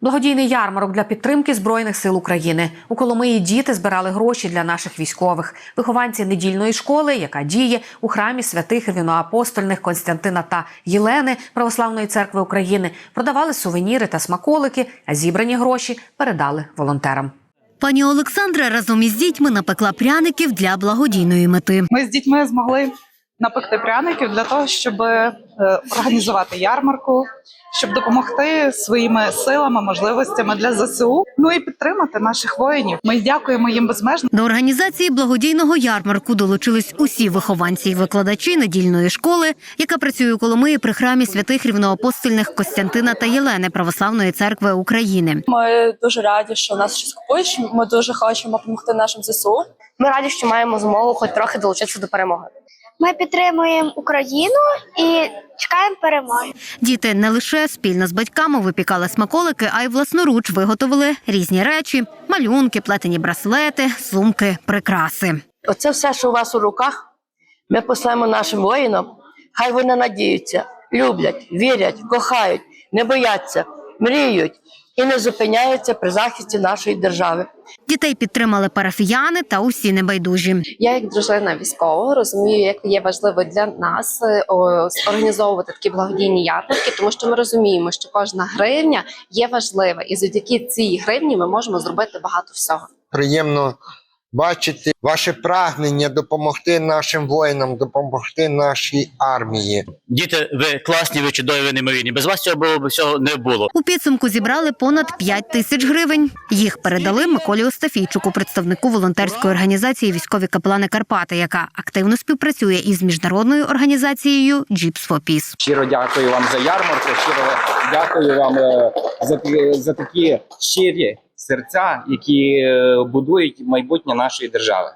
Благодійний ярмарок для підтримки збройних сил України. У Коломиї діти збирали гроші для наших військових. Вихованці недільної школи, яка діє у храмі святих рівноапостольних Константина та Єлени Православної церкви України, продавали сувеніри та смаколики, а зібрані гроші передали волонтерам. Пані Олександра разом із дітьми напекла пряників для благодійної мети. Ми з дітьми змогли напекти пряників для того, щоб е, організувати ярмарку, щоб допомогти своїми силами, можливостями для ЗСУ. Ну і підтримати наших воїнів. Ми дякуємо їм безмежно. До організації благодійного ярмарку долучились усі вихованці і викладачі недільної школи, яка працює у Коломиї при храмі святих рівноапостольних Костянтина та Єлени Православної церкви України. Ми дуже раді, що нас щось купують. Ми дуже хочемо допомогти нашим ЗСУ. Ми раді, що маємо змогу хоч трохи долучитися до перемоги. Ми підтримуємо Україну і чекаємо перемоги. Діти не лише спільно з батьками випікали смаколики, а й власноруч виготовили різні речі: малюнки, плетені браслети, сумки, прикраси. Оце все, що у вас у руках, ми послемо нашим воїнам. Хай вони надіються, люблять, вірять, кохають, не бояться, мріють і не зупиняються при захисті нашої держави. Дітей підтримали парафіяни та усі небайдужі. Я, як дружина військового, розумію, як є важливо для нас е, організовувати такі благодійні ярмарки, тому що ми розуміємо, що кожна гривня є важлива, і завдяки цій гривні ми можемо зробити багато всього. приємно бачити ваше прагнення допомогти нашим воїнам, допомогти нашій армії. Діти, ви класні, ви чудові, ви неймовірні. Без вас цього було б всього не було. У підсумку зібрали понад 5 тисяч гривень. Їх передали Миколі Остафійчуку, представнику волонтерської організації Військові капелани Карпати, яка активно співпрацює із міжнародною організацією Jeeps for Peace. Щиро дякую вам за ярмарку. Щиро дякую вам е, за, за такі щирі серця, які е, будують майбутнє нашої держави.